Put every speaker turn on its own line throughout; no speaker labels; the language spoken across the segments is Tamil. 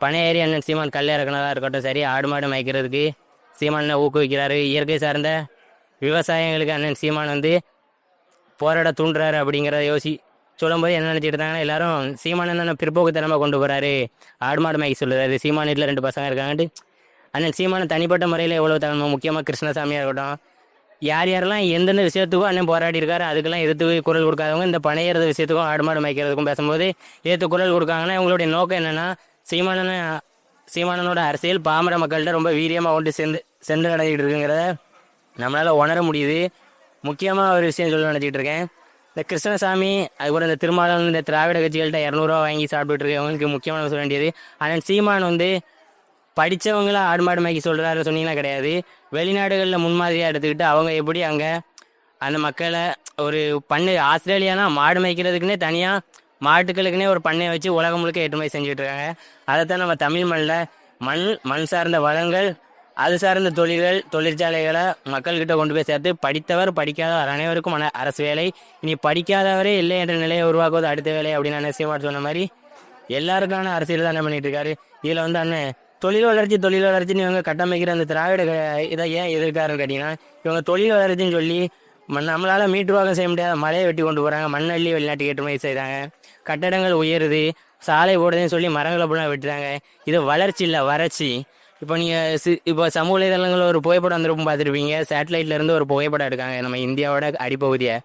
பனையேறி அண்ணன் சீமான் கல் இறக்குனதாக இருக்கட்டும். சரி ஆடு மாடு மேய்க்கிறதுக்கு சீமானை ஊக்குவிக்கிறாரு? இயற்கை சார்ந்த விவசாயங்களுக்கு அண்ணன் சீமான் வந்து போராட தூண்டுறாரு அப்படிங்கிறத யோசி சொல்லும்போது என்ன நினச்சிட்டு இருந்தாங்கன்னா எல்லாரும் சீமான் என்ன பிற்போக்குத்தனமாக கொண்டு போகிறாரு ஆடு மாடு மேய்க்க சொல்லுறாரு. சீமான் வீட்டில் ரெண்டு பசங்க இருக்காங்கன்ட்டு. அண்ணன் சீமான தனிப்பட்ட முறையில் எவ்வளோ தகவல் முக்கியமாக கிருஷ்ணசாமியாக இருக்கட்டும். யார் யாரெல்லாம் எந்தெந்த விஷயத்துக்கும் அண்ணன் போராடி இருக்காரு அதுக்கெல்லாம் எதிர்த்து குரல் கொடுக்காதவங்க இந்த பணையிறது விஷயத்துக்கும் ஆடு மாடு மேய்க்கிறதுக்கும் பேசும்போது எதிர்த்து குரல் கொடுக்காங்கன்னா இவங்களுடைய நோக்கம் என்னென்னா சீமானன சீமானனோட அரசியல் பாமர மக்கள்கிட்ட ரொம்ப வீரியமாக கொண்டு சென்று சென்று நடத்திட்டு இருக்குங்கிறத நம்மளால் உணர முடியுது. முக்கியமாக ஒரு விஷயம் சொல்ல நினச்சிட்டு இருக்கேன். இந்த கிருஷ்ணசாமி அதுக்கப்புறம் இந்த திருமாவளவன் இந்த திராவிட கட்சிகள்கிட்ட இரநூறுவா வாங்கி சாப்பிட்டுட்டு இருக்கவங்களுக்கு முக்கியமான சொல்ல வேண்டியது. ஆனால் சீமான் வந்து படித்தவங்கள ஆடு மாடு மேய்க்க சொல்கிறாரு சொன்னீங்கன்னா கிடையாது. வெளிநாடுகளில் முன்மாதிரியாக எடுத்துக்கிட்டு அவங்க எப்படி அங்கே அந்த மக்களை ஒரு பண்ணு ஆஸ்திரேலியானா மாடு மேய்க்கிறதுக்குன்னே தனியாக மாட்டுக்களுக்குன்னே ஒரு பண்ணையை வச்சு உலகம் முழுக்க ஏற்றுமதி செஞ்சுட்டு இருக்காங்க அதைத்தான் நம்ம தமிழ் மண்ணில் மண் மண் சார்ந்த வளங்கள் அது சார்ந்த தொழில்கள் தொழிற்சாலைகளை மக்கள்கிட்ட கொண்டு போய் சேர்த்து படித்தவர் படிக்காதவர் அனைவருக்கும் மன அரசு வேலை. இனி படிக்காதவரே இல்லை என்ற நிலையை உருவாக்குவது அடுத்த வேலை அப்படின்னு அண்ணன் சீமாட் சொன்ன மாதிரி எல்லாருக்கான அரசியல் தான் என்ன பண்ணிட்டு இருக்காரு இதில் வந்து அண்ணன் தொழில் வளர்ச்சி தொழில் வளர்ச்சின்னு இவங்க கட்டமைக்கிற அந்த திராவிட க- இதை ஏன் எதிர்க்காருன்னு கேட்டிங்கன்னா இவங்க தொழில் வளர்ச்சின்னு சொல்லி நம்மளால் மீட்டுருவாக்கம் செய்ய முடியாத மலையை வெட்டி கொண்டு போகிறாங்க மண்ணள்ளி வெளிநாட்டுக்கு ஏற்றுமதி செய்கிறாங்க கட்டடங்கள் உயருது. சாலை போடுதுன்னு சொல்லி மரங்களை ஃபுல்லாக வெட்டுறாங்க. இது வளர்ச்சி இல்லை வறட்சி. இப்போ நீங்கள் சி இப்போ சமூக இதழங்களில் ஒரு புகைப்படம் வந்திருக்கும் பார்த்துருப்பீங்க. சேட்டலைட்லேருந்து ஒரு புகைப்படம் எடுக்காங்க. நம்ம இந்தியாவோட அடிப்பகுதியை.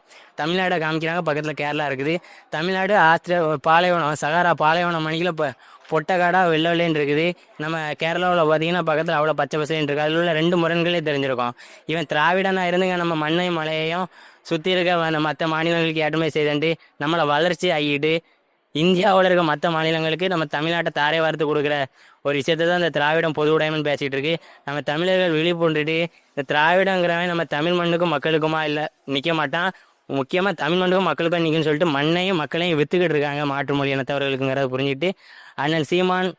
தமிழ்நாடை காமிக்கிறாங்க. பக்கத்தில் கேரளா இருக்குது. தமிழ்நாடு ஆஸ்திரே பாலைவனம் சகாரா பாலைவனம் மணிக்கில் இப்போ பொட்டக்காடாக வெள்ளை வெள்ளைன்னு இருக்குது. நம்ம கேரளாவில் பார்த்தீங்கன்னா பக்கத்தில் அவ்வளோ பச்சை பசேன்னு இருக்குது அதில் உள்ள ரெண்டு முரண்களே தெரிஞ்சிருக்கும். இவன் திராவிடனாக இருந்துங்க நம்ம மண்ணையும் மலையையும் சுற்றி இருக்க மற்ற மாநிலங்களுக்கு ஏற்றுமதி செய்தண்டு நம்மளை வளர்ச்சி ஆகிட்டு இந்தியாவில் இருக்க மற்ற மாநிலங்களுக்கு நம்ம தமிழ்நாட்டை தாரை வார்த்து கொடுக்குற ஒரு விஷயத்தை தான் இந்த திராவிடம் பொது உடையம்னு பேசிகிட்டு இருக்கு. நம்ம தமிழர்கள் விழிப்புண்டுட்டு இந்த திராவிடங்கிறவன் நம்ம தமிழ் மண்ணுக்கும் மக்களுக்குமா இல்லை நிற்க மாட்டான். முக்கியமாக தமிழ் மண்ணுக்கும் மக்களுக்கும் நிற்குன்னு சொல்லிட்டு மண்ணையும் மக்களையும் வித்துக்கிட்டு இருக்காங்க மாற்று மொழி இனத்தவர்களுக்குங்கிறத புரிஞ்சுட்டு அண்ணன் சீமான்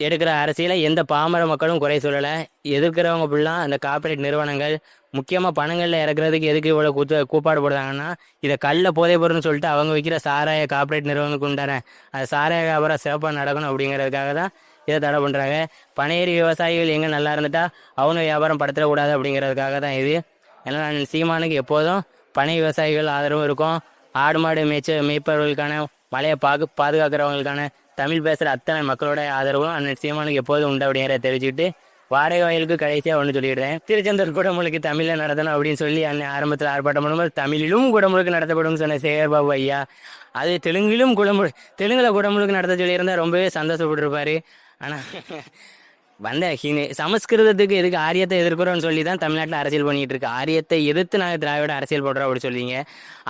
எடுக்கிற அரசியலை எந்த பாமர மக்களும் குறை சொல்லலை. எதிர்க்கிறவங்க ஃபுல்லாக அந்த கார்ப்பரேட் நிறுவனங்கள் முக்கியமாக பணங்களில் இறக்குறதுக்கு எதுக்கு இவ்வளோ கூத்து கூப்பாடு போடுறாங்கன்னா இதை கல்ல போதை பொருள்னு சொல்லிட்டு அவங்க விற்கிற சாராய கார்ப்பரேட் நிறுவனங்களுக்கு உண்டான அது சாராய வியாபாரம் சிறப்பாக நடக்கணும் அப்படிங்கிறதுக்காக தான் இதை தடை பண்ணுறாங்க பனையேறி விவசாயிகள் எங்கே நல்லா இருந்துட்டா அவங்க வியாபாரம் படுத்திடக்கூடாது அப்படிங்கிறதுக்காக தான் இது. ஏன்னா நான் சீமானுக்கு எப்போதும் பனை விவசாயிகள் ஆதரவும் இருக்கும். ஆடு மாடு மேய்ச்ச மேய்ப்பவர்களுக்கான மலையை பாகு பாதுகாக்கிறவங்களுக்கான தமிழ் பேசுகிற அத்தனை மக்களோட ஆதரவும் அந்த சீமானுக்கு எப்போதும் உண்டு அப்படிங்கிறத தெரிவிச்சுக்கிட்டு வாடகை வயலுக்கு கடைசியாக ஒன்று சொல்லிடுறேன். திருச்செந்தூர் குடமுழுக்கு தமிழில் நடத்தணும் அப்படின்னு சொல்லி அண்ணன் ஆரம்பத்தில் ஆர்ப்பாட்டம் பண்ணும்போது தமிழிலும் குடமுழுக்கு நடத்தப்படும் சொன்ன சேகர்பாபு ஐயா. அது தெலுங்கிலும் குடமுழு தெலுங்கில் குடமுழுக்கு நடத்த சொல்லியிருந்தால் ரொம்பவே சந்தோஷப்பட்டிருப்பாரு. ஆனால் வந்த ஹிந்தி சமஸ்கிருதத்துக்கு எதுக்கு ஆரியத்தை எதிர்க்கிறோம்னு சொல்லி தான் தமிழ்நாட்டில் அரசியல் பண்ணிட்டு இருக்கு ஆரியத்தை எதிர்த்து நாங்கள் திராவிட அரசியல் போடுறோம் அப்படின்னு சொல்லிங்க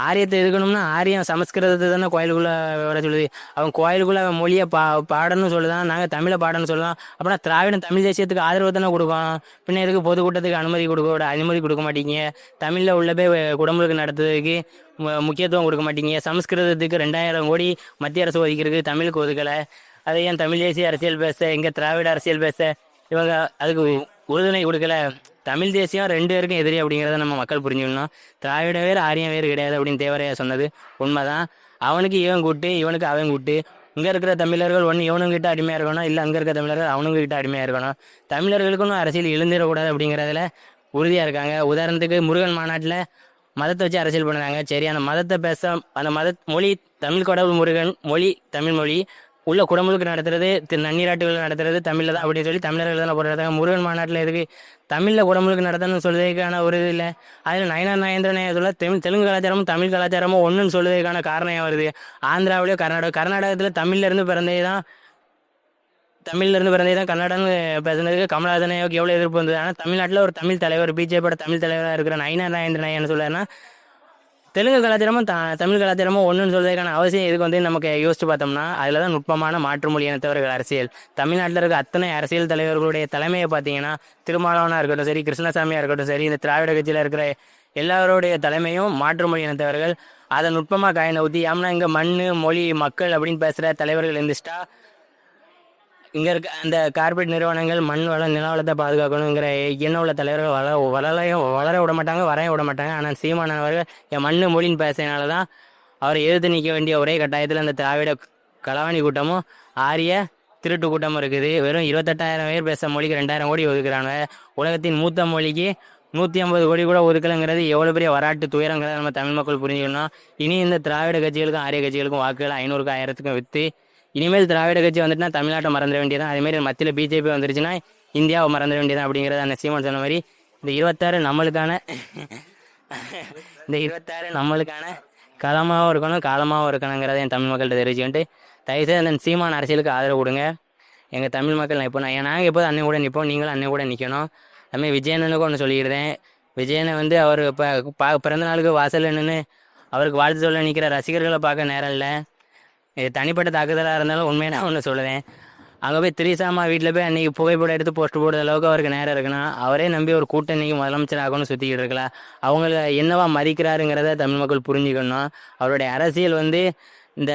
ஆரியத்தை எதிர்க்கணும்னா ஆரியம் சமஸ்கிருதத்தை தானே கோயிலுக்குள்ளே வர சொல்லுது. அவன் கோயிலுக்குள்ளே அவன் மொழியை பா பாடணும்னு சொல்லுதான் நாங்கள் தமிழை பாடணும்னு சொல்லலாம் அப்படின்னா திராவிடம் தமிழ் தேசியத்துக்கு ஆதரவு தானே கொடுக்கும். பின்ன எதுக்கு பொதுக்கூட்டத்துக்கு அனுமதி கொடுக்க அனுமதி கொடுக்க மாட்டீங்க. தமிழில் உள்ள போய் குடமுழுக்கு நடத்துறதுக்கு முக்கியத்துவம் கொடுக்க மாட்டீங்க. சமஸ்கிருதத்துக்கு ரெண்டாயிரம் கோடி மத்திய அரசு ஒதுக்கிறதுக்கு தமிழுக்கு ஒதுக்கலை. அதை ஏன் தமிழ் தேசிய அரசியல் பேச எங்கே திராவிட அரசியல் பேச இவங்க அதுக்கு உறுதுணை கொடுக்கல. தமிழ் தேசியம் ரெண்டு பேருக்கும் எதிரி அப்படிங்கிறத நம்ம மக்கள் புரிஞ்சுக்கணும். திராவிட வேறு ஆரியம் வேறு கிடையாது அப்படின்னு தேவரையா சொன்னது உண்மைதான். அவனுக்கு இவன் கூட்டு இவனுக்கு அவன் கூட்டு. இங்கே இருக்கிற தமிழர்கள் ஒன்று இவனுங்கிட்ட அடிமையாக இருக்கணும் இல்லை அங்கே இருக்கிற தமிழர்கள் அவனுங்க கிட்ட இருக்கணும். தமிழர்களுக்கும் அரசியல் எழுந்திடக்கூடாது அப்படிங்கிறதுல உறுதியாக இருக்காங்க. உதாரணத்துக்கு முருகன் மாநாட்டில் மதத்தை வச்சு அரசியல் பண்ணுறாங்க. சரி அந்த மதத்தை பேச அந்த மத மொழி தமிழ் கடவுள் முருகன் மொழி தமிழ் மொழி உள்ள குடமுழுக்கு நடத்துறது நன்னீராட்டுகள் நடத்துறது தமிழில் தான் அப்படின்னு சொல்லி தமிழர்கள் தான் போடுறாங்க முருகன் மாநாட்டில் எதுக்கு தமிழில் குடமுழுக்கு நடத்தணும்னு சொல்றதுக்கான ஒரு இது இல்லை அதில் நயனார் நயந்திரன் சொல்ல தமிழ் தெலுங்கு கலாச்சாரமும் தமிழ் கலாச்சாரமும் ஒன்றுன்னு சொல்றதுக்கான காரணம் ஏன் வருது? ஆந்திராவிலேயோ கர்நாடகா கர்நாடகத்தில் தமிழ்லேருந்து பிறந்தே தான் தமிழ்லேருந்து பிறந்தே தான் கன்னடன்னு பேசுனதுக்கு கமலஹாசனையோக்கு எவ்வளோ எதிர்ப்பு வந்தது? ஆனால் தமிழ்நாட்டில் ஒரு தமிழ் தலைவர் பிஜேபியோட தமிழ் தலைவராக இருக்கிற நயினார் நயந்திரன் என்ன சொல்லுறேன்னா தெலுங்கு கலாச்சாரமும் த தமிழ் கலாச்சாரமும் ஒன்றுன்னு சொல்றதுக்கான அவசியம் இதுக்கு வந்து நமக்கு யோசிச்சு பார்த்தோம்னா அதில் தான் நுட்பமான மாற்று மொழி இனத்தவர்கள் அரசியல். தமிழ்நாட்டில் இருக்க அத்தனை அரசியல் தலைவர்களுடைய தலைமையை பார்த்தீங்கன்னா திருமாவளவனாக இருக்கட்டும் சரி கிருஷ்ணசாமியாக இருக்கட்டும் சரி இந்த திராவிட கட்சியில் இருக்கிற எல்லாருடைய தலைமையும் மாற்று மொழி இனத்தவர்கள் அதை நுட்பமாக காயின ஊற்றி ஏம்னா இங்கே மண் மொழி மக்கள் அப்படின்னு பேசுகிற தலைவர்கள் இருந்துச்சுட்டா இங்கே இருக்க அந்த கார்ப்பரேட் நிறுவனங்கள் மண் வள நில வளத்தை பாதுகாக்கணுங்கிற எண்ணம் உள்ள தலைவர்கள் வளர வளரையும் வளர விட மாட்டாங்க வரைய விட மாட்டாங்க. ஆனால் சீமான அவர்கள் என் மண்ணு மொழின்னு பேசுறதுனால தான் அவரை எதிர்த்து நிற்க வேண்டிய ஒரே கட்டாயத்தில் அந்த திராவிட கலவாணி கூட்டமும் ஆரிய திருட்டு கூட்டமும் இருக்குது. வெறும் இருபத்தெட்டாயிரம் பேர் பேச மொழிக்கு ரெண்டாயிரம் கோடி ஒதுக்குறாங்க. உலகத்தின் மூத்த மொழிக்கு நூற்றி ஐம்பது கோடி கூட ஒதுக்கலைங்கிறது எவ்வளோ பெரிய வராட்டு துயரங்கிறத நம்ம தமிழ் மக்கள் புரிஞ்சுக்கணும். இனி இந்த திராவிட கட்சிகளுக்கும் ஆரிய கட்சிகளுக்கும் வாக்குகள் ஐநூறுக்கும் ஆயிரத்துக்கும் விற்று இனிமேல் திராவிட கட்சி வந்துட்டுனா தமிழ்நாட்டை மறந்துட வேண்டியதான் அதேமாதிரி மத்தியில் பிஜேபி வந்துருச்சுன்னா இந்தியாவை மறந்துட வேண்டியதான் அப்படிங்கிறத அந்த சீமான் சொன்ன மாதிரி இந்த இருபத்தாறு நம்மளுக்கான இந்த இருபத்தாறு நம்மளுக்கான காலமாகவும் இருக்கணும் காலமாகவும் இருக்கணுங்கிறத என் தமிழ் மக்கள்கிட்ட தெரிவிச்சுக்கிட்டு தயவுசெய்து அந்த சீமான் அரசியலுக்கு ஆதரவு கொடுங்க. எங்கள் தமிழ் மக்கள் நான் இப்போ நான் நாங்கள் எப்போது அன்னை கூட நிற்போம் நீங்களும் அன்னை கூட நிற்கணும் அதுமாதிரி விஜயனனுக்கும் ஒன்று சொல்லிடுறேன். விஜயனை வந்து அவர் இப்போ பா பிறந்த நாளுக்கு வாசல் நின்று அவருக்கு வாழ்த்து சொல்ல நிற்கிற ரசிகர்களை பார்க்க நேரம் இல்லை. இது தனிப்பட்ட தாக்குதலாக இருந்தாலும் உண்மையை நான் ஒன்று சொல்லுவேன். அங்கே போய் திரிசாமா வீட்டில் போய் அன்றைக்கி புகைப்படம் எடுத்து போஸ்ட் போடுற அளவுக்கு அவருக்கு நேரம் இருக்குன்னா அவரே நம்பி ஒரு கூட்டம் இன்றைக்கி முதலமைச்சர் ஆகணும்னு சுற்றிக்கிட்டு இருக்கலாம். அவங்கள என்னவா மதிக்கிறாருங்கிறத தமிழ் மக்கள் புரிஞ்சுக்கணும். அவருடைய அரசியல் வந்து இந்த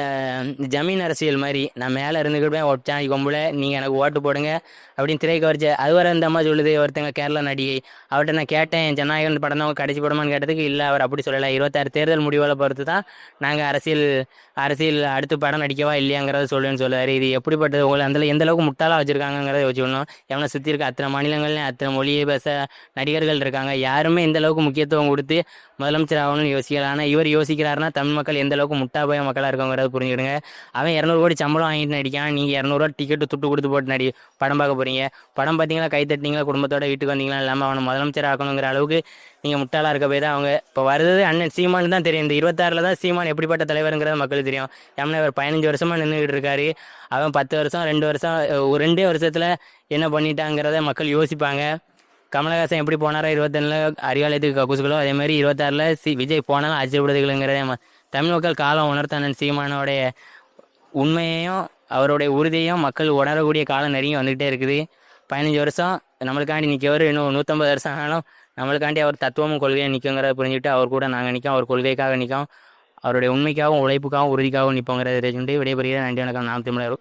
ஜமீன் அரசியல் மாதிரி நான் மேலே இருந்துக்கிட்டேன் ஒட்டாஞ்சி கொம்புல நீங்கள் எனக்கு ஓட்டு போடுங்க அப்படின்னு திரை கவர்ச்சி அது வர இந்த அம்மா சொல்லுது ஒருத்தங்க கேரளா நடிகை அவர்கிட்ட நான் கேட்டேன் ஜனநாயகன் படம் தான் கடைசி படமான்னு கேட்டதுக்கு இல்லை அவர் அப்படி சொல்லலை. இருபத்தாறு தேர்தல் முடிவுகளை பொறுத்து தான் நாங்கள் அரசியல் அரசியல் அடுத்து படம் நடிக்கவா இல்லையாங்கிறத சொல்லுன்னு சொல்லுவார். இது எப்படிப்பட்டது? உங்களை அந்த எந்த அளவுக்கு முட்டாளாக வச்சுருக்காங்கிறத யோசிக்கணும். எவனை சுற்றி இருக்க அத்தனை மாநிலங்கள்லையும் அத்தனை மொழியை பேச நடிகர்கள் இருக்காங்க. யாருமே இந்த அளவுக்கு முக்கியத்துவம் கொடுத்து முதலமைச்சர் ஆகணும்னு யோசிக்கல. ஆனால் இவர் யோசிக்கிறாருன்னா தமிழ் மக்கள் எந்த அளவுக்கு முட்டா போய மக்களாக வராது புரிஞ்சுக்கிடுங்க. அவன் இரநூறு கோடி சம்பளம் வாங்கிட்டு நடிக்கான் நீங்கள் இரநூறுவா டிக்கெட்டு துட்டு கொடுத்து போட்டு நடி. படம் பார்க்க போகிறீங்க படம் பார்த்தீங்களா? கை தட்டிங்களா குடும்பத்தோட வீட்டுக்கு வந்தீங்களா? இல்லாமல் அவனை முதலமைச்சர் ஆக்கணுங்கிற அளவுக்கு நீங்கள் முட்டாளாக இருக்க போய் தான் அவங்க. இப்போ வருது அண்ணன் சீமானு தான் தெரியும். இந்த இருபத்தாறில் தான் சீமான் எப்படிப்பட்ட தலைவருங்கிறது மக்களுக்கு தெரியும். ஏன்னா இவர் பதினஞ்சு வருஷமாக நின்றுக்கிட்டு இருக்காரு. அவன் பத்து வருஷம் ரெண்டு வருஷம் ஒரு ரெண்டே வருஷத்தில் என்ன பண்ணிட்டாங்கிறத மக்கள் யோசிப்பாங்க. கமலஹாசன் எப்படி போனாரோ இருபத்தொன்னில் அறிவாலயத்துக்கு கக்கூசுகளோ அதே மாதிரி இருபத்தாறில் சி விஜய் போனாலும் ஆச்சரியப்படுதுங்கிறத தமிழ் மக்கள் காலம் உணர்த்தண்ணன் சீமானோடைய உண்மையையும் அவருடைய உறுதியையும் மக்கள் உணரக்கூடிய காலம் நெருங்கி வந்துகிட்டே இருக்குது. பதினஞ்சு வருஷம் நம்மளுக்காண்டி நிற்கவர் இன்னும் நூற்றம்பது வருஷம் ஆனாலும் நம்மளுக்காண்டி அவர் தத்துவமும் கொள்கையை நிற்குங்கிறத புரிஞ்சுக்கிட்டு அவர் கூட நாங்கள் நிற்கோம் அவர் கொள்கைக்காக நிற்கோம் அவருடைய உண்மைக்காகவும் உழைப்புக்காகவும் உறுதிக்காகவும் நிற்போங்கிறத தெரிஞ்சுட்டு விடைபெறுகிறேன். நன்றி வணக்கம். நாம் தமிழர்